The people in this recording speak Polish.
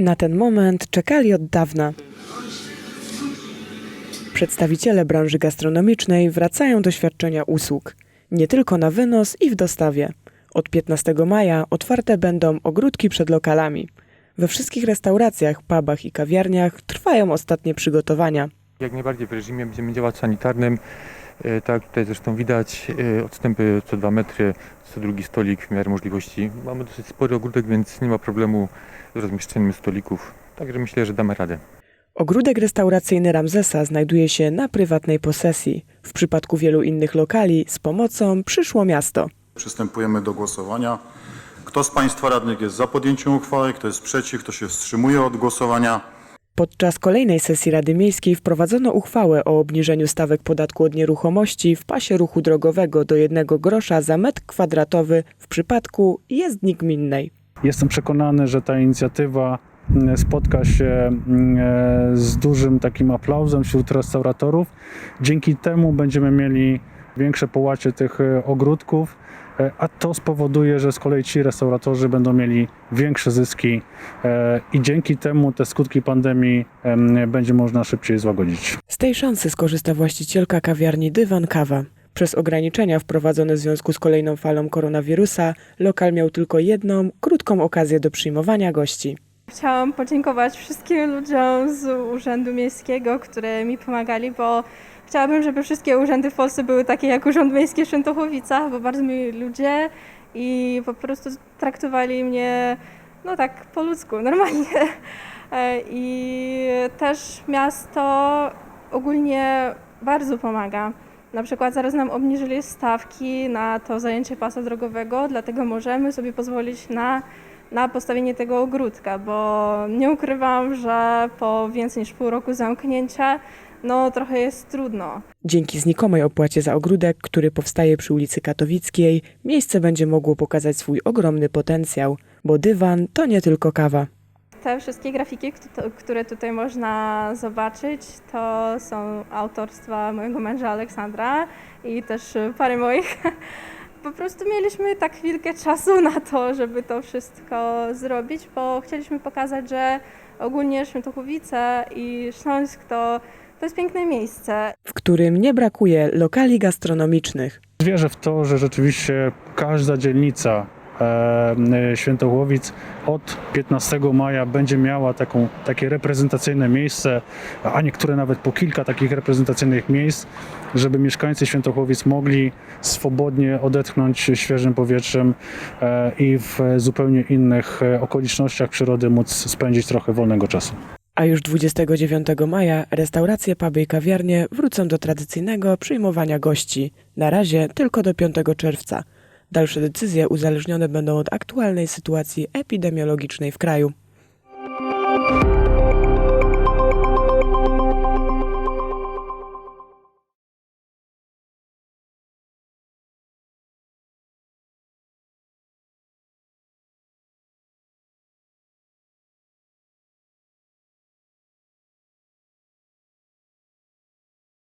Na ten moment czekali od dawna. Przedstawiciele branży gastronomicznej wracają do świadczenia usług, nie tylko na wynos i w dostawie. Od 15 maja otwarte będą ogródki przed lokalami. We wszystkich restauracjach, pubach i kawiarniach trwają ostatnie przygotowania. Jak najbardziej w reżimie będziemy działać sanitarnym. E, Tak, tutaj zresztą widać e, odstępy co 2 metry, co drugi stolik w miarę możliwości. Mamy dosyć spory ogródek, więc nie ma problemu z rozmieszczeniem stolików. Także myślę, że damy radę. Ogródek restauracyjny Ramzesa znajduje się na prywatnej posesji. W przypadku wielu innych lokali z pomocą przyszło miasto. Przystępujemy do głosowania. Kto z Państwa radnych jest za podjęciem uchwały, kto jest przeciw, kto się wstrzymuje od głosowania? Podczas kolejnej sesji Rady Miejskiej wprowadzono uchwałę o obniżeniu stawek podatku od nieruchomości w pasie ruchu drogowego do 1 grosza za metr kwadratowy w przypadku jezdni gminnej. Jestem przekonany, że ta inicjatywa mm, spotka się mm, e, z dużym takim aplauzem wśród restauratorów. Dzięki temu będziemy mieli większe połacie tych e, ogródków, e, a to spowoduje, że z kolei ci restauratorzy będą mieli większe zyski e, i dzięki temu te skutki pandemii em, będzie można szybciej złagodzić. Z tej szansy skorzysta właścicielka kawiarni Dywan Kawa. Przez ograniczenia wprowadzone w związku z kolejną falą koronawirusa, lokal miał tylko jedną, krótką okazję do przyjmowania gości. Chciałam podziękować wszystkim ludziom z Urzędu Miejskiego, które mi pomagali, bo chciałabym, żeby wszystkie urzędy w Polsce były takie jak Urząd Miejski w Świętochowicach, bo bardzo mi ludzie i po prostu traktowali mnie no tak po ludzku, normalnie. E, I też miasto ogólnie bardzo pomaga. Na przykład zaraz nam obniżyli stawki na to zajęcie pasa drogowego, dlatego możemy sobie pozwolić na na postawienie tego ogródka, bo nie ukrywam, że po więcej niż pół roku zamknięcia, no trochę jest trudno. Dzięki znikomej opłacie za ogródek, który powstaje przy ulicy Katowickiej, miejsce będzie mogło pokazać swój ogromny potencjał, bo dywan to nie tylko kawa. Te wszystkie grafiki, które tutaj można zobaczyć, to są autorstwa mojego męża Aleksandra i też pary moich. Po prostu mieliśmy tak chwilkę czasu na to, żeby to wszystko zrobić, bo chcieliśmy pokazać, że ogólnie Świętochłowice i Śląsk to, to jest piękne miejsce. w którym nie brakuje lokali gastronomicznych. Wierzę w to, że rzeczywiście każda dzielnica Świętochłowic od 15 maja będzie miała taką, takie reprezentacyjne miejsce, a niektóre nawet po kilka takich reprezentacyjnych miejsc, żeby mieszkańcy Świętochłowic mogli swobodnie odetchnąć świeżym powietrzem e, i w zupełnie innych e, okolicznościach przyrody móc spędzić trochę wolnego czasu. A już 29 maja restauracje, puby i kawiarnie wrócą do tradycyjnego przyjmowania gości. Na razie tylko do 5 czerwca. Dalsze decyzje uzależnione będą od aktualnej sytuacji epidemiologicznej w kraju.